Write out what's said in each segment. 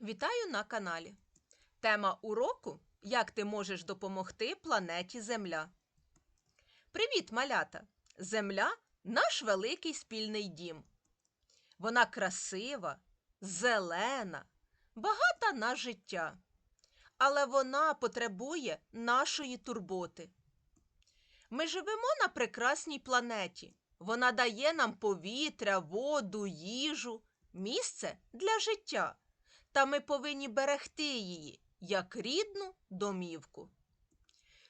Вітаю на каналі. Тема уроку Як ти можеш допомогти планеті Земля. Привіт, малята! Земля наш великий спільний дім. Вона красива, зелена, багата на життя. Але вона потребує нашої турботи. Ми живемо на прекрасній планеті. Вона дає нам повітря, воду, їжу, місце для життя. Та ми повинні берегти її як рідну домівку.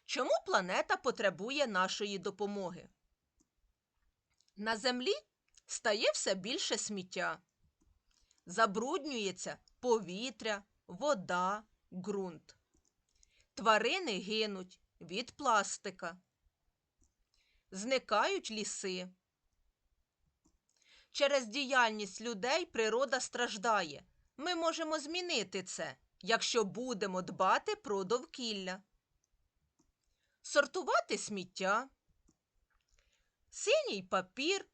Чому планета потребує нашої допомоги? На землі стає все більше сміття. Забруднюється повітря, вода, ґрунт. Тварини гинуть від пластика. Зникають ліси. Через діяльність людей природа страждає. Ми можемо змінити це, якщо будемо дбати про довкілля. Сортувати сміття, синій папір,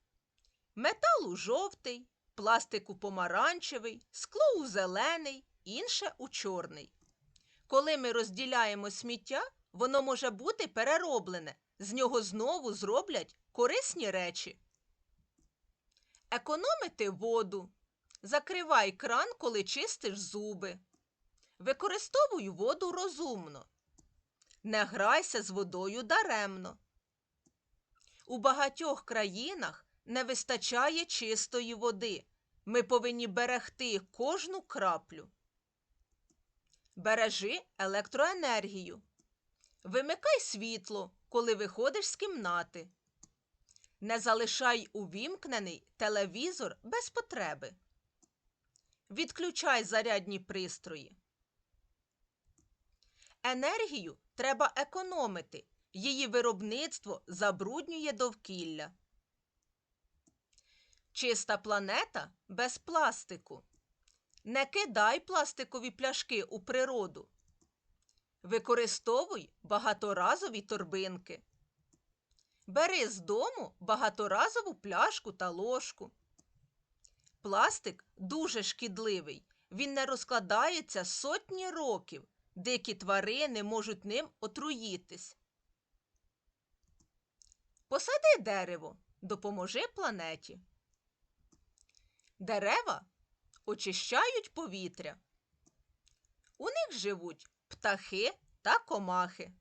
метал у жовтий, пластик у помаранчевий, скло у зелений, інше у чорний. Коли ми розділяємо сміття, воно може бути перероблене, з нього знову зроблять корисні речі. Економити воду. Закривай кран, коли чистиш зуби. Використовуй воду розумно. Не грайся з водою даремно. У багатьох країнах не вистачає чистої води. Ми повинні берегти кожну краплю. Бережи електроенергію. Вимикай світло, коли виходиш з кімнати. Не залишай увімкнений телевізор без потреби. Відключай зарядні пристрої. Енергію треба економити. Її виробництво забруднює довкілля. Чиста планета без пластику. Не кидай пластикові пляшки у природу. Використовуй багаторазові торбинки. Бери з дому багаторазову пляшку та ложку. Пластик дуже шкідливий. Він не розкладається сотні років. Дикі тварини можуть ним отруїтись. Посади дерево, допоможи планеті. Дерева очищають повітря. У них живуть птахи та комахи.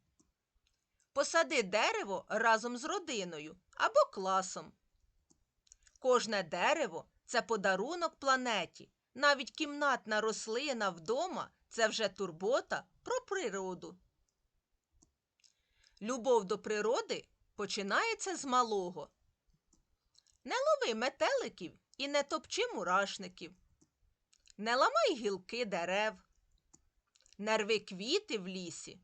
Посади дерево разом з родиною або класом. Кожне дерево це подарунок планеті. Навіть кімнатна рослина вдома це вже турбота про природу. Любов до природи починається з малого. Не лови метеликів і не топчи мурашників. Не ламай гілки дерев. Не рви квіти в лісі.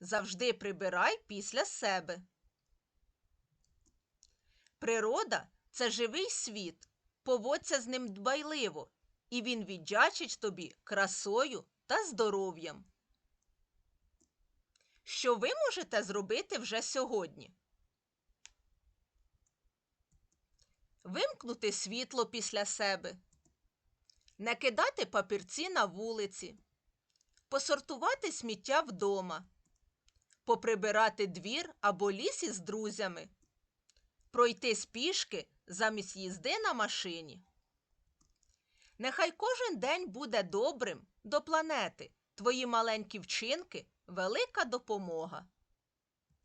Завжди прибирай після себе. Природа це живий світ. Поводься з ним дбайливо, і він віддячить тобі красою та здоров'ям. Що ви можете зробити вже сьогодні? Вимкнути світло після себе, не кидати папірці на вулиці, посортувати сміття вдома, поприбирати двір або ліс із друзями, пройти спішки замість їзди на машині. Нехай кожен день буде добрим до планети. Твої маленькі вчинки велика допомога.